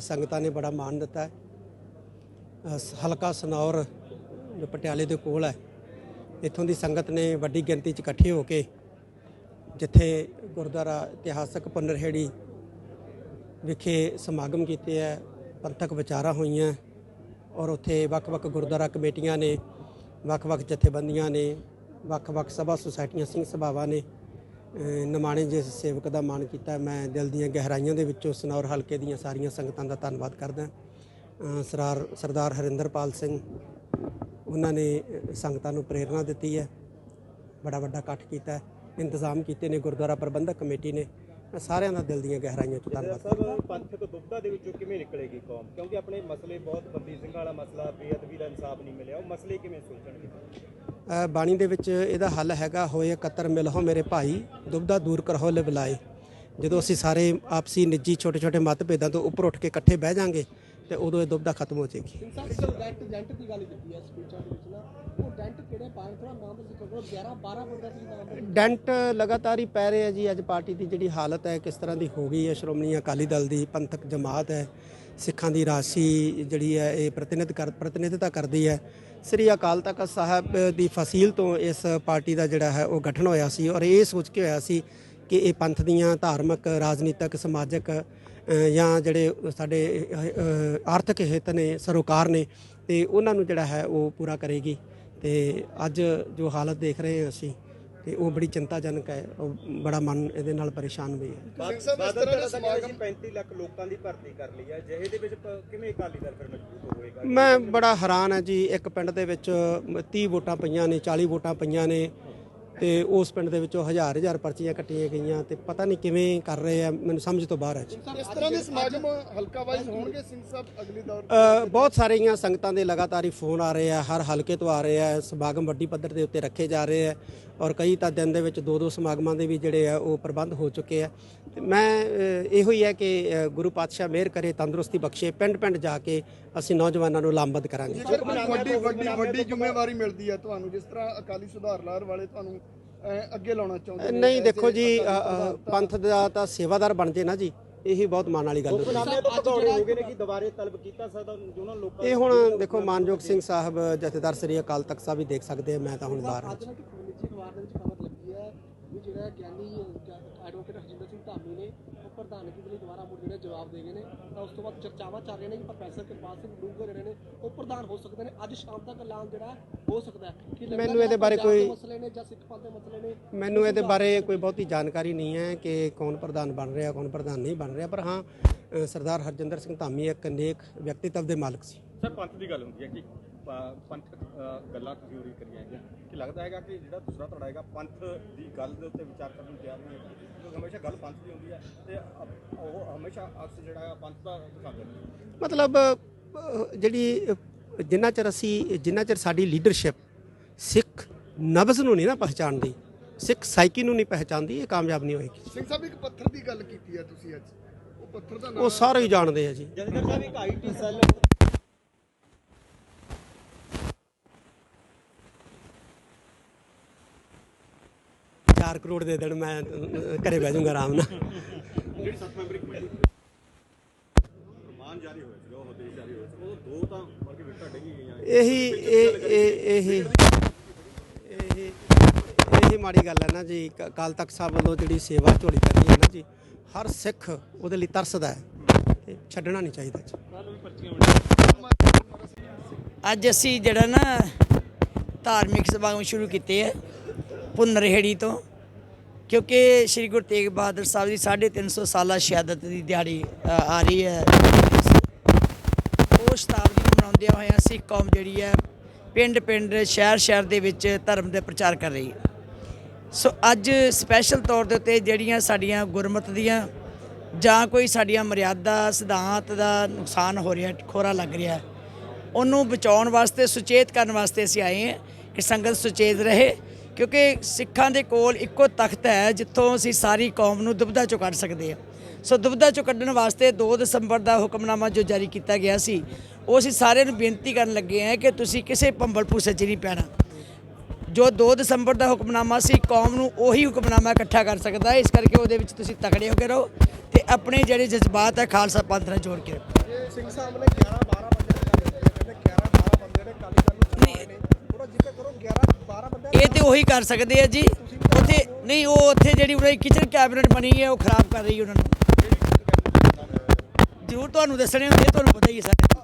ਸੰਗਤਾਂ ਨੇ ਬੜਾ ਮਾਣ ਦਿੱਤਾ ਹੈ। ਹਲਕਾ ਸਨੌਰ ਜੋ ਪਟਿਆਲੇ ਦੇ ਕੋਲ ਹੈ, ਇੱਥੋਂ ਦੀ ਸੰਗਤ ਨੇ ਵੱਡੀ ਗਿਣਤੀ 'ਚ ਇਕੱਠੇ ਹੋ ਕੇ ਜਿੱਥੇ ਗੁਰਦੁਆਰਾ ਇਤਿਹਾਸਕ ਪੁਨਰਹੇੜੀ ਵਿਖੇ ਸਮਾਗਮ ਕੀਤੇ ਹੈ, ਪੰਥਕ ਵਿਚਾਰਾਂ ਹੋਈਆਂ ਔਰ ਉੱਥੇ ਵੱਖ-ਵੱਖ ਗੁਰਦੁਆਰਾ ਕਮੇਟੀਆਂ ਨੇ, ਵੱਖ-ਵੱਖ ਜਥੇਬੰਦੀਆਂ ਨੇ, ਵੱਖ-ਵੱਖ ਸਭਾ ਸੁਸਾਇਟੀਆਂ, ਸਿੰਘ ਸਭਾਵਾਂ ਨੇ ਨਿਮਾਣੇ ਜਿਸ ਸੇਵਕ ਦਾ ਮਾਣ ਕੀਤਾ, ਮੈਂ ਦਿਲ ਦੀਆਂ ਗਹਿਰਾਈਆਂ ਦੇ ਵਿੱਚੋਂ ਸਨੌਰ ਹਲਕੇ ਦੀਆਂ ਸਾਰੀਆਂ ਸੰਗਤਾਂ ਦਾ ਧੰਨਵਾਦ ਕਰਦਾ ਸਰਾਰ ਸਰਦਾਰ ਹਰਿੰਦਰਪਾਲ ਸਿੰਘ, ਉਹਨਾਂ ਨੇ ਸੰਗਤਾਂ ਨੂੰ ਪ੍ਰੇਰਣਾ ਦਿੱਤੀ ਹੈ। ਬੜਾ ਵੱਡਾ ਇਕੱਠ ਕੀਤਾ ਇੰਤਜ਼ਾਮ ਕੀਤੇ ਨੇ ਗੁਰਦੁਆਰਾ ਪ੍ਰਬੰਧਕ ਕਮੇਟੀ ਨੇ। ਮੈਂ ਸਾਰਿਆਂ ਦਾ ਦਿਲ ਦੀਆਂ ਗਹਿਰਾਈਆਂ ਤੋਂ ਧੰਨਵਾਦ ਸਭ ਪੰਥਕ ਦੁਬਦਾ ਦੇ ਵਿੱਚੋਂ ਕਿਵੇਂ ਨਿਕਲੇਗੀ ਕੌਮ? ਕਿਉਂਕਿ ਆਪਣੇ ਮਸਲੇ ਬਹੁਤ ਬੰਦੀ ਸਿੰਘ ਵਾਲਾ ਮਸਲਾ ਬੇਅਦਬੀ ਦਾ ਇਨਸਾਫ ਨਹੀਂ ਮਿਲਿਆ। ਉਹ ਮਸਲੇ ਕਿਵੇਂ ਸੁਲਝਣਗੇ? ਬਾਣੀ ਦੇ ਵਿੱਚ ਇਹਦਾ ਹੱਲ ਹੈਗਾ ਹੋਏ ਇਕੱਤਰ ਮਿਲਹੋ ਮੇਰੇ ਭਾਈ ਦੁਬਦਾ ਦੂਰ ਕਰਹੋ ਲੈ ਬੁਲਾਏ ਜਦੋਂ ਅਸੀਂ ਸਾਰੇ ਆਪਸੀ ਨਿੱਜੀ ਛੋਟੇ ਛੋਟੇ ਮਤਭੇਦਾਂ ਤੋਂ ਉੱਪਰ ਉੱਠ ਕੇ ਇਕੱਠੇ ਬਹਿ ਜਾਾਂਗੇ ਤੇ ਉਦੋਂ ਇਹ ਦੁਬਦਾ ਖਤਮ ਹੋ ਜਾਏਗੀ। ਡੈਂਟ ਡੈਂਟ ਦੀ ਗੱਲ ਕੀਤੀ ਹੈ ਸਪੀਚਾਂ ਦੇ ਵਿੱਚ ਨਾ ਉਹ ਡੈਂਟ ਕਿਹੜੇ ਪਾਏ ਥੋੜਾ ਨਾਮ ਦੱਸੋ ਕਿਉਂਕਿ 11 12 ਬੰਦਾ ਦੀ ਨਾਮ ਹੈ? ਡੈਂਟ ਲਗਾਤਾਰ ਹੀ ਪੈ ਰਹੇ ਆ ਜੀ ਅੱਜ ਪਾਰਟੀ ਦੀ ਜਿਹੜੀ ਹਾਲਤ ਹੈ ਕਿਸ ਤਰ੍ਹਾਂ ਦੀ ਹੋ ਗਈ ਹੈ ਸ਼੍ਰੋਮਣੀ ਅਕਾਲੀ ਦਲ ਦੀ ਪੰਥਕ ਜਮਾਤ ਹੈ ਸਿੱਖਾਂ ਦੀ ਰਾਸ਼ੀ ਜਿਹੜੀ ਹੈ ਇਹ ਪ੍ਰਤੀਨਿਧ ਕਰ ਪ੍ਰਤੀਨਿਧਤਾ ਕਰਦੀ ਹੈ। ਸ੍ਰੀ ਅਕਾਲ ਤਖਤ ਸਾਹਿਬ ਦੀ ਫਸੀਲ ਤੋਂ ਇਸ ਪਾਰਟੀ ਦਾ ਜਿਹੜਾ ਹੈ ਉਹ ਗਠਨ ਹੋਇਆ ਸੀ ਔਰ ਇਹ ਸੋਚ ਕੇ ਹੋਇਆ ਸੀ ਕਿ ਇਹ ਪੰਥ ਦੀਆਂ ਧਾਰਮਿਕ ਰਾਜਨੀਤਿਕ ਸਮਾਜਿਕ ਜਾਂ ਜਿਹੜੇ ਸਾਡੇ ਆਰਥਿਕ ਹਿੱਤ ਨੇ ਸਰੋਕਾਰ ਨੇ ਤੇ ਉਹਨਾਂ ਨੂੰ ਜਿਹੜਾ ਹੈ ਉਹ ਪੂਰਾ ਕਰੇਗੀ। ਤੇ ਅੱਜ ਜੋ ਹਾਲਤ ਦੇਖ ਰਹੇ ਹਾਂ ਅਸੀਂ ਤੇ ਉਹ ਬੜੀ ਚਿੰਤਾਜਨਕ ਹੈ ਉਹ ਬੜਾ ਮਨ ਇਹਦੇ ਨਾਲ ਪਰੇਸ਼ਾਨ ਵੀ ਹੈ। ਬਾਦਲ ਦਾ ਸਮਾਗਮ 35 ਲੱਖ ਲੋਕਾਂ ਦੀ ਭਰਤੀ ਕਰ ਲਈ ਹੈ। ਜਿਹੇ ਦੇ ਵਿੱਚ ਪ- ਕਿਵੇਂ ਅਕਾਲੀ ਦਲ ਫਿਰ ਮਜ਼ਬੂਤ ਹੋਵੇਗਾ? ਮੈਂ ਬੜਾ ਹੈਰਾਨ ਹਾਂ ਜੀ ਇੱਕ ਪਿੰਡ ਦੇ ਵਿੱਚ 30 ਵੋਟਾਂ ਪਈਆਂ ਨੇ 40 ਵੋਟਾਂ ਪਈਆਂ ਨੇ। ਤੇ ਉਸ ਪਿੰਡ ਦੇ ਵਿੱਚੋਂ ਹਜ਼ਾਰ ਹਜ਼ਾਰ ਪਰਚੀਆਂ ਕੱਟੀਆਂ ਗਈਆਂ ਤੇ ਪਤਾ ਨਹੀਂ ਕਿਵੇਂ ਕਰ ਰਹੇ ਆ ਮੈਨੂੰ ਸਮਝ ਤੋਂ ਬਾਹਰ ਹੈ ਜੀ। ਇਸ ਤਰ੍ਹਾਂ ਦੇ ਸਮਾਗਮ ਹਲਕਾ ਵਾਈਜ਼ ਹੋਣਗੇ ਸਿੰਘ ਸਾਹਿਬ ਅਗਲੀ ਦੌਰ ਬਹੁਤ ਸਾਰੀਆਂ ਸੰਗਤਾਂ ਦੇ ਲਗਾਤਾਰ ਹੀ ਫੋਨ ਆ ਰਹੇ ਆ ਹਰ ਹਲਕੇ ਤੋਂ ਆ ਰਹੇ ਆ ਸਮਾਗਮ ਵੱਡੀ ਪੱਧਰ ਦੇ ਉੱਤੇ ਰੱਖੇ ਜਾ ਰਹੇ ਆ ਔਰ ਕਈ ਤਾਂ ਦਿਨ ਦੇ ਵਿੱਚ ਦੋ ਦੋ ਸਮਾਗਮਾਂ ਦੇ ਵੀ ਜਿਹੜੇ ਆ ਉਹ ਪ੍ਰਬੰਧ ਹੋ ਚੁੱਕੇ ਆ। ਮੈਂ ਇਹੋ ਹੀ ਹੈ ਕਿ ਗੁਰੂ ਪਾਤਸ਼ਾਹ ਮਿਹਰ ਕਰੇ ਤੰਦਰੁਸਤੀ ਬਖਸ਼ੇ ਪਿੰਡ ਪਿੰਡ ਜਾ ਕੇ ਅਸੀਂ ਨੌਜਵਾਨਾਂ ਨੂੰ ਲਾਮਬੰਦ ਕਰਾਂਗੇ। ਵੱਡੀ ਵੱਡੀ ਵੱਡੀ ਜ਼ਿੰਮੇਵਾਰੀ ਮਿਲਦੀ ਹੈ ਤੁਹਾਨੂੰ ਜਿਸ ਤਰ੍ਹਾਂ ਅਕਾਲੀ ਸੁਧਾਰ ਲਾਰ ਵਾਲੇ ਤੁਹਾਨੂੰ ਅੱਗੇ ਲਾਉਣਾ ਚਾਹੁੰਦੇ ਨੇ ਨਹੀਂ ਦੇਖੋ ਜੀ ਪੰਥ ਦਾ ਤਾਂ ਸੇਵਾਦਾਰ ਬਣ ਜੇ ਨਾ ਜੀ ਇਹੀ ਬਹੁਤ ਮਾਣ ਵਾਲੀ ਗੱਲ ਹੁੰਦੀ ਹੈ। ਨਾਮੇ ਤੋਂ ਭਗੌੜੇ ਹੋ ਗਏ ਨੇ ਕਿ ਦੁਬਾਰੇ ਤਲਬ ਕੀਤਾ ਸਕਦਾ ਉਹਨਾਂ ਲੋਕਾਂ ਇਹ ਹੁਣ ਦੇਖੋ ਮਾਨਯੋਗ ਸਿੰਘ ਸਾਹਿਬ ਜਥੇਦਾਰ ਸ੍ਰੀ ਅਕਾਲ ਤਖਤ ਸਾਹਿਬ ਵੀ ਦੇਖ ਸਕਦੇ ਆ ਮੈਂ ਤਾਂ ਹੁਣ ਬਾਹਰ ਹਾਂ ਅੱਜ ਨਾ ਕਿ ਨਿੱਜੀ ਅਖਬਾਰ ਦੇ ਵਿੱਚ ਖਬਰ ਲੱਗੀ ਹੈ ਵੀ ਜਿਹੜਾ ਗਿਆਨੀ ਐਡਵੋਕੇਟ ਹਰਜਿੰਦਰ ਸਿੰਘ ਧਾਮੀ ਨੇ ਉਹ ਪ੍ਰਧਾਨਗੀ ਦੇ ਲਈ ਦੁਬਾਰਾ ਮੁੜ ਜਿਹੜੇ ਜਵਾਬ ਦੇ ਗਏ ਨੇ। ਤਾਂ ਉਸ ਤੋਂ ਬਾਅਦ ਚਰਚਾਵਾਂ ਚੱਲ ਰਹੀਆਂ ਨੇ ਕਿ ਪ੍ਰੋਫੈਸਰ ਕਿਰਪਾਲ ਸਿੰਘ ਡੂੰਗਰ ਜਿਹੜੇ ਨੇ ਉਹ ਪ੍ਰਧਾਨ ਹੋ ਸਕਦੇ ਨੇ। ਅੱਜ ਸ਼ਾਮ ਤੱਕ ਐਲਾਨ ਜਿਹੜਾ ਹੋ ਸਕਦਾ ਹੈ ਕਿ ਲੱਗਦਾ ਮੈਨੂੰ ਇਹਦੇ ਜਾਂ ਬਾਰੇ ਕੋਈ- ਮਸਲੇ ਨੇ ਜਾਂ ਸਿੱਖ ਪੰਥ ਦੇ ਮਸਲੇ ਨੇ ਮੈਨੂੰ ਇਹਦੇ ਬਾਰੇ ਕੋਈ ਬਹੁਤੀ ਜਾਣਕਾਰੀ ਨਹੀਂ ਹੈ ਕਿ ਕੌਣ ਪ੍ਰਧਾਨ ਬਣ ਰਿਹਾ ਕੌਣ ਪ੍ਰਧਾਨ ਨਹੀਂ ਬਣ ਰਿਹਾ ਪਰ ਹਾਂ ਸਰਦਾਰ ਹਰਜਿੰਦਰ ਸਿੰਘ ਧਾਮੀ ਇੱਕ ਨੇਕ ਵਿਅਕਤੀਤਵ ਦੇ ਮਾਲਕ ਸੀ। ਸਰ ਪੰਥ ਦੀ ਗੱਲ ਹੁੰਦੀ ਹੈ ਕਿ ਪ- ਪੰਥਕ ਗੱਲਾਂ ਤੁਸੀਂ ਉਰੀ ਕਰੀਆਂ ਹੈਗੀਆਂ। ਕਿ ਲੱਗਦਾ ਹੈਗਾ ਕਿ ਜਿਹੜਾ ਦੂਸਰਾ ਧੜਾ ਹੈਗਾ ਪੰਥ ਦੀ ਗੱਲ ਦੇ ਉੱਤੇ ਵਿਚਾਰ ਕਰਨ ਨੂੰ ਤਿਆਰ ਨਹੀਂ ਹੈ ਕਿਉਂਕਿ ਹਮੇਸ਼ਾ ਗੱਲ ਪੰਥ ਦੀ ਹੁੰਦੀ ਹੈ ਤੇ ਉਹ ਹਮੇਸ਼ਾ ਅਕਸ ਜਿਹੜਾ ਹੈ ਪੰਥ ਦਾ ਦਿਖਾਉਂਦੇ ਨੇ ਮਤਲਬ ਜਿਹੜੀ ਜਿੰਨਾ ਚਿਰ ਅਸੀਂ ਜਿੰਨਾ ਚਿਰ ਸਾਡੀ ਲੀਡਰਸ਼ਿਪ ਸਿੱਖ ਨਬਜ਼ ਨੂੰ ਨਹੀਂ ਨਾ ਪਹਿਚਾਣਦੀ ਸਿੱਖ ਸਾਈਕੀ ਨੂੰ ਨਹੀਂ ਪਹਿਚਾਣਦੀ ਇਹ ਕਾਮਯਾਬ ਨਹੀਂ ਹੋਏਗੀ। ਸਿੰਘ ਸਾਹਿਬ ਇੱਕ ਪੱਥਰ ਦੀ ਗੱਲ ਕੀਤੀ ਹੈ ਤੁਸੀਂ ਅੱਜ। ਉਹ ਪੱਥਰ ਦਾ ਉਹ ਸਾਰੇ ਹੀ ਜਾਣਦੇ ਆ ਜੀ। ਜਥੇਦਾਰ ਸਾਹਿਬ ਇੱਕ ਆਈਟੀ ਸੈੱਲ ਚਾਰ ਕਰੋੜ ਦੇ ਦੇਣ ਮੈਂ ਅ, ਘਰੇ ਬਹਿ ਜਾਊਂਗਾ ਆਰਾਮ ਨਾਲ। ਜਿਹੜੀ ਸੱਤ ਮੈਂਬਰੀ ਕਮੇਟੀ ਫਰਮਾਨ ਜਾਰੀ ਹੋਇਆ ਸੀਗਾ ਉਹ ਹਦੇਸ਼ ਜਾਰੀ ਹੋਇਆ ਸੀ ਉਹ ਦੋ ਤਾਂ ਬਲਕਿ ਵਿਕਟਾਂ ਡਿੱਗੀ ਗਈਆਂ ਇਹੀ ਇਹ ਇਹ ਇਹੀ ਇਹੀ ਇਹੀ ਮਾੜੀ ਗੱਲ ਹੈ ਨਾ ਜੀ ਕ- ਅਕਾਲ ਤਖਤ ਸਾਹਿਬ ਵੱਲੋਂ ਜਿਹੜੀ ਸੇਵਾ ਝੋਲੀ ਰਹੀ ਹੈ ਨਾ ਜੀ ਹਰ ਸਿੱਖ ਉਹਦੇ ਲਈ ਤਰਸਦਾ ਹੈ ਤੇ ਛੱਡਣਾ ਨਹੀਂ ਚਾਹੀਦਾ ਜੀ। ਅੱਜ ਅਸੀਂ ਜਿਹੜਾ ਨਾ ਧਾਰਮਿਕ ਸਮਾਗਮ ਸ਼ੁਰੂ ਕੀਤੇ ਹੈ। ਪੁਨਰਹੇੜੀ ਤੋਂ, ਕਿਉਂਕਿ ਸ੍ਰੀ ਗੁਰੂ ਤੇਗ ਬਹਾਦਰ ਸਾਹਿਬ ਦੀ 350 ਸਾਲਾ ਸ਼ਹਾਦਤ ਦੀ ਦਿਹਾੜੀ ਆ ਰਹੀ ਹੈ। ਉਹ ਸ਼ਤਾਬਦੀ ਨੂੰ ਮਨਾਉਂਦਿਆਂ ਹੋਇਆਂ ਸਿੱਖ ਕੌਮ ਜਿਹੜੀ ਹੈ ਪਿੰਡ ਪਿੰਡ ਸ਼ਹਿਰ ਸ਼ਹਿਰ ਦੇ ਵਿੱਚ ਧਰਮ ਦੇ ਪ੍ਰਚਾਰ ਕਰ ਰਹੀ ਹੈ। ਸੋ ਅੱਜ ਸਪੈਸ਼ਲ ਤੌਰ ਦੇ ਉੱਤੇ ਜਿਹੜੀਆਂ ਸਾਡੀਆਂ ਗੁਰਮਤ ਦੀਆਂ ਜਾਂ ਕੋਈ ਸਾਡੀਆਂ ਮਰਿਆਦਾ, ਸਿਧਾਂਤ ਦਾ ਨੁਕਸਾਨ ਹੋ ਰਿਹਾ, ਖੋਰਾ ਲੱਗ ਰਿਹਾ ਉਹਨੂੰ ਬਚਾਉਣ ਵਾਸਤੇ, ਸੁਚੇਤ ਕਰਨ ਵਾਸਤੇ ਅਸੀਂ ਆਏ ਹਾਂ ਕਿ ਸੰਗਤ ਸੁਚੇਤ ਰਹੇ। ਕਿਉਂਕਿ ਸਿੱਖਾਂ ਦੇ ਕੋਲ ਇੱਕੋ ਤਖਤ ਹੈ ਜਿੱਥੋਂ ਅਸੀਂ ਸਾਰੀ ਕੌਮ ਨੂੰ ਦੁਬਦਾ ਚੋਂ ਕੱਢ ਸਕਦੇ ਹਾਂ। ਸੋ ਦੁਬਦਾ ਚੋਂ ਕੱਢਣ ਵਾਸਤੇ 2 ਦਸੰਬਰ ਦਾ ਹੁਕਮਨਾਮਾ ਜੋ ਜਾਰੀ ਕੀਤਾ ਗਿਆ ਸੀ ਉਹ ਅਸੀਂ ਸਾਰਿਆਂ ਨੂੰ ਬੇਨਤੀ ਕਰਨ ਲੱਗੇ ਹਾਂ ਕਿ ਤੁਸੀਂ ਕਿਸੇ ਭੰਬਲ ਭੂਸੇ 'ਚ ਨਹੀਂ ਪੈਣਾ। ਜੋ 2 ਦਸੰਬਰ ਦਾ ਹੁਕਮਨਾਮਾ ਸੀ ਕੌਮ ਨੂੰ ਉਹੀ ਹੁਕਮਨਾਮਾ ਇਕੱਠਾ ਕਰ ਸਕਦਾ ਹੈ। ਇਸ ਕਰਕੇ ਉਹਦੇ ਵਿੱਚ ਤੁਸੀਂ ਤਕੜੇ ਹੋ ਕੇ ਰਹੋ ਤੇ ਆਪਣੇ ਜਿਹੜੇ ਜਜ਼ਬਾਤ ਹੈ ਖਾਲਸਾ ਪੰਥ ਨਾਲ ਜੋੜ ਕੇ ਰੱਖੋ ਸਿੰਘ ਸਾਹਿਬ ਨੇ 11 12 ਬੰਦੇ ਦੀ ਗੱਲ ਕੀਤੀ ਹੈ ਕਹਿੰਦੇ 11 12 ਬੰਦੇ ਨੇ ਕਾਲੀ ਦਲ ਨੂੰ ਚਲਾਏ ਨੇ ਥੋੜਾ ਜ਼ਿਕਰ ਕਰੋ 11 12 ਬੰਦੇ ਇਹ ਤੇ ਉਹੀ ਕਰ ਸਕਦੇ ਆ ਜੀ। ਉੱਥੇ ਨਹੀਂ ਉਹ ਉੱਥੇ ਜਿਹੜੀ ਉਹਨਾਂ ਦੀ ਕਿਚਨ ਕੈਬਨਿਟ ਬਣੀ ਹੈ ਉਹ ਖਰਾਬ ਕਰ ਰਹੀ ਉਹਨਾਂ ਨੂੰ। ਜ਼ਰੂਰ ਤੁਹਾਨੂੰ ਦੱਸਣੇ ਹੁੰਦੇ ਤੁਹਾਨੂੰ ਪਤਾ ਹੀ ਹੈ ਸਾਰੇ।